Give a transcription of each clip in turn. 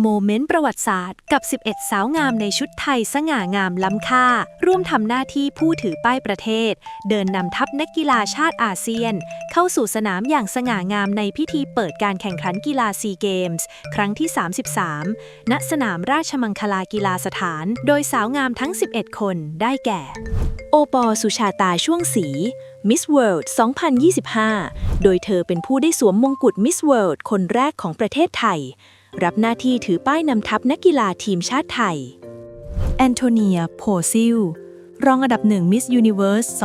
โมเมนต์ประวัติศาสตร์กับ 11 สาวงามในชุดไทยสง่างามล้ำค่า ร่วมทำหน้าที่ผู้ถือป้ายประเทศ เดินนำทัพนักกีฬาชาติอาเซียน เข้าสู่สนามอย่างสง่างามในพิธีเปิดการแข่งขันกีฬาซีเกมส์ครั้งที่ 33 ณ สนามราชมังคลากีฬาสถาน โดยสาวงามทั้ง 11 คนได้แก่ โอปอสุชาตาช่วงสีมิสเวิลด์2025 โดยเธอเป็นผู้ได้สวมมงกุฎมิสเวิลด์คนแรกของประเทศไทย รับหน้าที่ถือป้ายนำทัพนักกีฬาทีมชาติไทย แอนโทเนีย โพซิล รองอันดับหนึ่งมิสยูนิเวอร์ส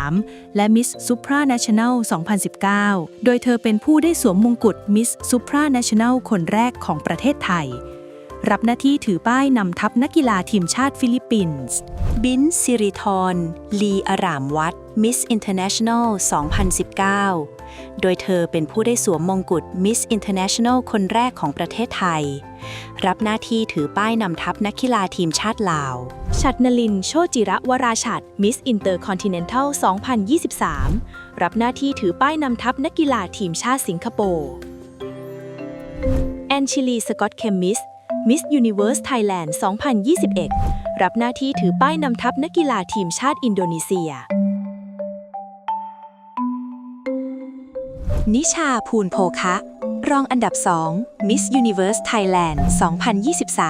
2023 และมิสซูปรา n นชั่นแนล 2019 โดยเธอเป็นผู้ได้สวมมงกุฎมิสซูปรานชั่นแนลคนแรกของประเทศไทย รับหน้าที่ถือป้ายนำทัพนักกีฬาทีมชาติฟิลิปปินส์ บินซิริทรลีอารามวัดมิสอินเตอร์เนชั่นแนล 2019 โดยเธอเป็นผู้ได้สวมมงกุฎมิสอินเตอร์เนชั่นแนลคนแรกของประเทศไทย รับหน้าที่ถือป้ายนำทัพนักกีฬาทีมชาติลาว ชัดนลิน โชจิระวราชัดมิสอินเตอร์คอนติเนนทัล 2023 รับหน้าที่ถือป้ายนำทัพนักกีฬาทีมชาติสิงคโปร์แอนชิลี สกอตเคมมิส มิสยูนิเว r ร์สไทยแลนด์2021 รับหน้าที่ถือป้ายนำทัพนักกีฬาทีมชาติอินโดนีเซีย นิชาภูลโภคะ รองอันดับ 2 Miss Universe Thailand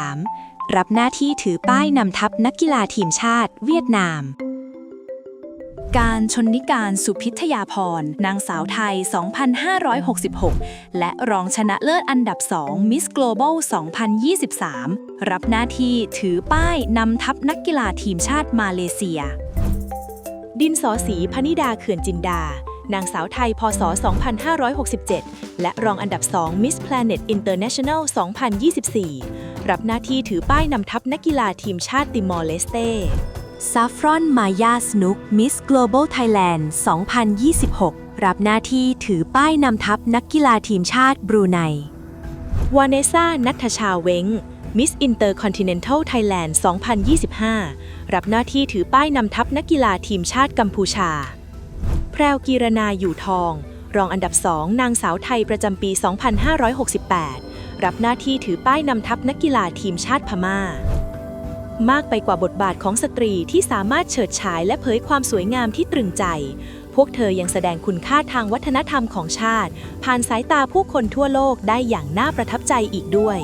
2023 รับหน้าที่ถือป้ายนำทัพนักกีฬาทีมชาติเวียดนาม การชนนิการสุพิทยาพร นางสาวไทย 2566 และรองชนะเลิศอันดับ 2 Miss Global 2023 รับหน้าที่ถือป้ายนำทัพนักกีฬาทีมชาติมาเลเซีย ดินสอสีพนิดาเขื่อนจินดา นางสาวไทย พศ 2567 และรองอันดับ 2 Miss Planet International 2024 รับหน้าที่ถือป้ายนำทัพนักกีฬาทีมชาติติมอร์เลสเต้ ซาฟรอนมายาสนุกมิส Global Thailand 2026 รับหน้าที่ถือป้ายนำทัพนักกีฬาทีมชาติบรูไน วาเนซ่า นัทชาเวงมิสอินเตอร์คอนติเนนทัลไทยแลนด์2025 รับหน้าที่ถือป้ายนำทัพนักกีฬาทีมชาติกัมพูชา แพรวกีรนาอยู่ทอง รองอันดับ2นางสาวไทยประจำปี 2568 รับหน้าที่ถือป้ายนำทัพนักกีฬาทีมชาติพม่า มากไปกว่าบทบาทของสตรีที่สามารถเฉิดฉายและเผยความสวยงามที่ตรึงใจ พวกเธอยังแสดงคุณค่าทางวัฒนธรรมของชาติ ผ่านสายตาผู้คนทั่วโลกได้อย่างน่าประทับใจอีกด้วย